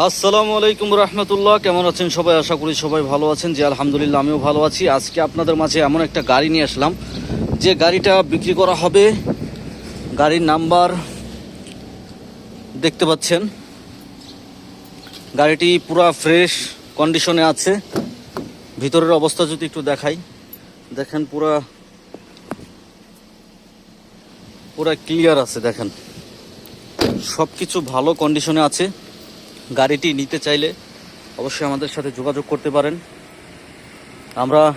আসসালামু আলাইকুম রহমতুল্লাহ। কেমন আছেন সবাই? আশা করি সবাই ভালো আছেন। যে আলহামদুলিল্লাহ, আমিও ভালো আছি। আজকে আপনাদের মাঝে এমন একটা গাড়ি নিয়ে আসলাম। যে গাড়িটা বিক্রি করা হবে, গাড়ির নাম্বার দেখতে পাচ্ছেন। গাড়িটি পুরা ফ্রেশ কন্ডিশনে আছে। ভিতরের অবস্থা যদি একটু দেখাই। দেখেন পুরা পুরা ক্লিয়ার আছে, দেখেন। সব কিছু ভালো কন্ডিশনে আছে। গাড়িটি নিতে চাইলে অবশ্যই আমাদের সাথে যোগাযোগ করতে পারেন। আমরা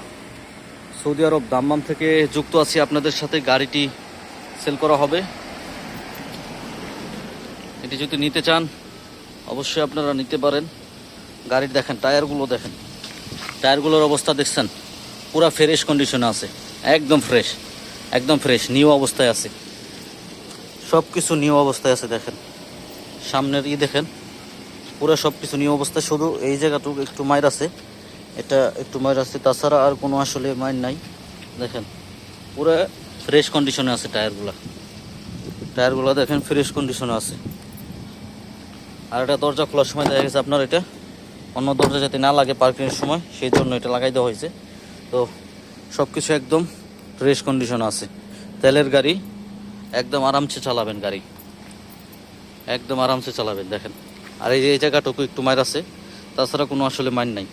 সৌদি আরব দাম্মাম থেকে যুক্ত আছি। আপনাদের সাথে গাড়িটি সেল করা হবে। এটি যদি নিতে চান, অবশ্যই আপনারা নিতে পারেন। গাড়ির দেখেন, টায়ারগুলো দেখেন। টায়ারগুলোর অবস্থা দেখছেন, পুরা ফ্রেশ কন্ডিশনে আছে। একদম ফ্রেশ একদম ফ্রেশ, নিউ অবস্থায় আছে। সব কিছু নিউ অবস্থায় আছে, দেখেন। সামনের ই দেখেন। পুরো সব কিছু নিয়ে অবস্থায় শুধু এই জায়গাটুকু একটু মায়ের আছে। এটা একটু মায়ের আছে, তাছাড়া আর কোনো আসলে মায়ের নাই। দেখেন, পুরো ফ্রেশ কন্ডিশনে আছে টায়ারগুলো। টায়ারগুলো দেখেন ফ্রেশ কন্ডিশনে আছে। আর এটা দরজা খোলার সময় দেখা গেছে আপনার এটা, অন্য দরজা যাতে না লাগে পার্কিংয়ের সময়, সেই জন্য এটা লাগাই দেওয়া হয়েছে। তো সব কিছু একদম ফ্রেশ কন্ডিশনে আছে। তেলের গাড়ি একদম আরামসে চালাবেন গাড়ি। একদম আরামসে চালাবেন, দেখেন। আর এই এই জায়গাটুকু একটু মায়ের আছে, তাছাড়া কোনো আসলে মাইন নাই।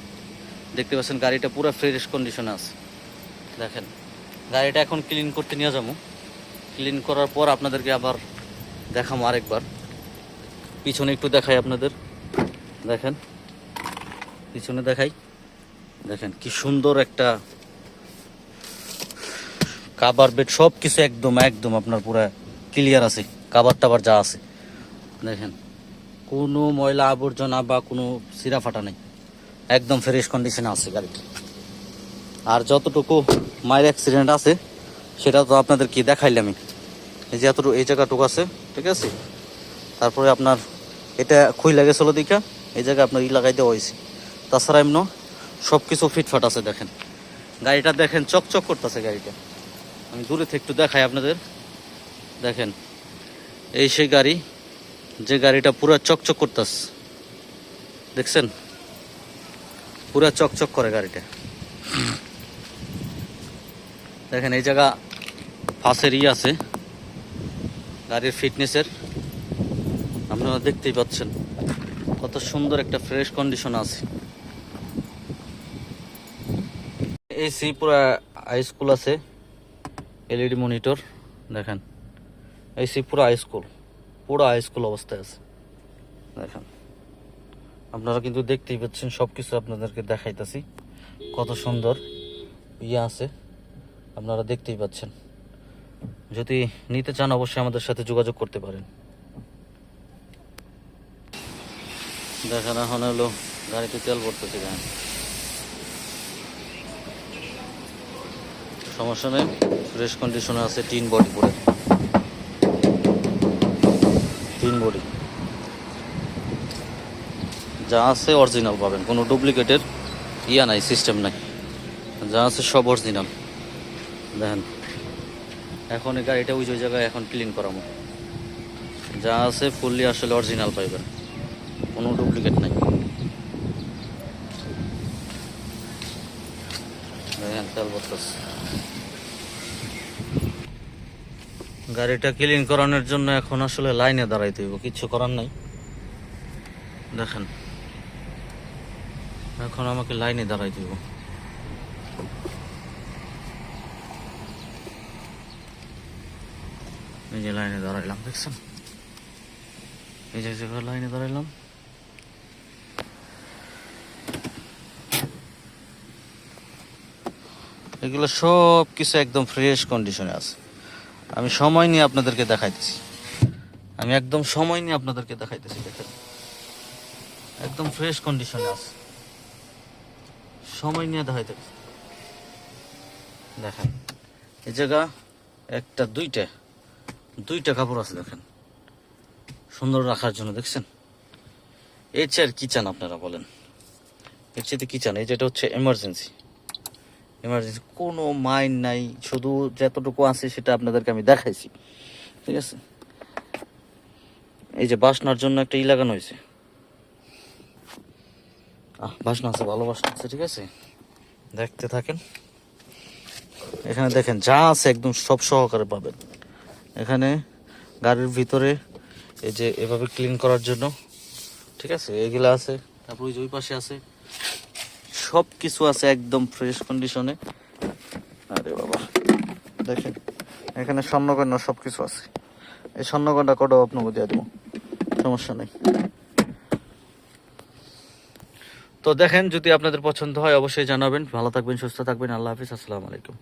দেখতে পাচ্ছেন গাড়িটা পুরো ফ্রেশ কন্ডিশনে আছে। দেখেন, গাড়িটা এখন ক্লিন করতে নিয়ে যাব। ক্লিন করার পর আপনাদেরকে আবার দেখাবো আরেকবার। পিছনে একটু দেখাই আপনাদের। দেখেন, পিছনে দেখাই। দেখেন, কি সুন্দর একটা কাবার বেড সব কিছু একদম একদম আপনার পুরো ক্লিয়ার আছে। কাবার টাবার যা আছে। দেখেন কোনো ময়লা আবর্জনা বা কোনো সিরা ফাটা নেই। একদম ফ্রেশ কন্ডিশনে আছে গাড়িটা। আর যতটুকু মায়ের অ্যাক্সিডেন্ট আছে, সেটা তো আপনাদের কি দেখাইলামই এই যে এতটুকু, এই জায়গাটুকু আছে, ঠিক আছে? তারপরে আপনার এটা খুই লেগেছিল দিকা, এই জায়গায় আপনার ই লাগাই দেওয়া হয়েছে। তাছাড়া এমন সব কিছু ফিটফাট আছে, দেখেন। গাড়িটা দেখেন, চকচক করতেছে গাড়িটা। আমি দূরে থেকে একটু দেখাই আপনাদের। দেখেন, এই সেই গাড়ি যে গাড়িটা পুরো চকচক করতেছে দেখছেন? পুরো চকচক করে গাড়িটা। দেখেন, এই জায়গা ফাঁসের ই আছে। গাড়ির ফিটনেসের আপনারা দেখতেই পাচ্ছেন কত সুন্দর একটা ফ্রেশ কন্ডিশন আছে। এসি পুরো হাই স্কুল আছে। এলইডি মনিটর দেখেন। এসি পুরো হাই স্কুল পুরো হাই স্কুল অবস্থায় আছে। দেখেন, আপনারা কিন্তু দেখতেই পাচ্ছেন সব কিছু আপনাদেরকে দেখাইতেছি। কত সুন্দর ইয়ে আছে, আপনারা দেখতেই পাচ্ছেন। যদি নিতে চান, অবশ্যই আমাদের সাথে যোগাযোগ করতে পারেন। দেখেন, এখন হলো গাড়িতে তেল ভরতেছে, দেখেন। সমস্যা নেই ফ্রেশ কন্ডিশনে আছে, টিন বডি পরে। Tin body. যা আছে অরিজিনাল পাবেন, কোনো ডুপ্লিকেটের ইয়া নাই সিস্টেম নাই। যা আছে সব অরিজিনাল দেখেন, এখন এই গাড়িটা ওই জায়গায় এখন ক্লিন করাবো। যা আছে ফুললি আসলে অরিজিনাল পাইবেন, কোনো ডুপ্লিকেট নাই। দেখেন, তেল ভরতেছে। গাড়িটা ক্লিন করানোর জন্য এখন আসলে লাইনে দাঁড়াইতে হইব, কিচ্ছু করার নাই। দেখেন, এখন আমাকে লাইনে দাঁড়াইতে হইব। এই যে লাইনে দাঁড়াইলাম, দেখছেন? এই যে লাইনে দাঁড়াইলাম। এগুলো সব কিছু একদম ফ্রেশ কন্ডিশনে আছে। আমি সময় নিয়ে আপনাদেরকে দেখাইতেছি। আমি একদম সময় নিয়ে আপনাদেরকে দেখাইতেছি, দেখেন। একদম ফ্রেশ কন্ডিশনে আছে। সময় নিয়ে দেখাইতেছি। দেখেন, এই জায়গা একটা, দুইটা দুইটা কাপড় আছে, দেখেন। সুন্দর রাখার জন্য, দেখছেন? এর চেয়ে আর কি চান আপনারা বলেন? এর চেয়ে কি চান? এই যেটা হচ্ছে এমার্জেন্সি এমার্জেন্সি কোনো মাইন্ড নাই শুধু যতটুকু আছে সেটা আপনাদেরকে আমি দেখাইছি। ঠিক আছে? এই যে বাসনার জন্য একটা ই লাগানো হয়েছে। আহ, বাসনা আছে ভালো বাসনা আছে ঠিক আছে? দেখতে থাকেন। এখানে দেখেন যা আছে একদম সব সহকারে পাবেন। এখানে গাড়ির ভিতরে এই যে এভাবে ক্লিন করার জন্য ঠিক আছে? এগুলো আছে তারপর ওই যে ওই পাশে আছে। সব কিছু আছে একদম ফ্রেশ কন্ডিশনে আরে বাবা। দেখেন, এখানে স্বর্ণকন্যা সব কিছু আছে। এই স্বর্ণকন্যা কটাও আপনাকে দিয়ে দেবো? সমস্যা নেই। তো দেখেন, যদি আপনাদের পছন্দ হয়, অবশ্যই জানাবেন। ভালো থাকবেন, সুস্থ থাকবেন। আল্লাহ হাফিজ, আসসালামু আলাইকুম।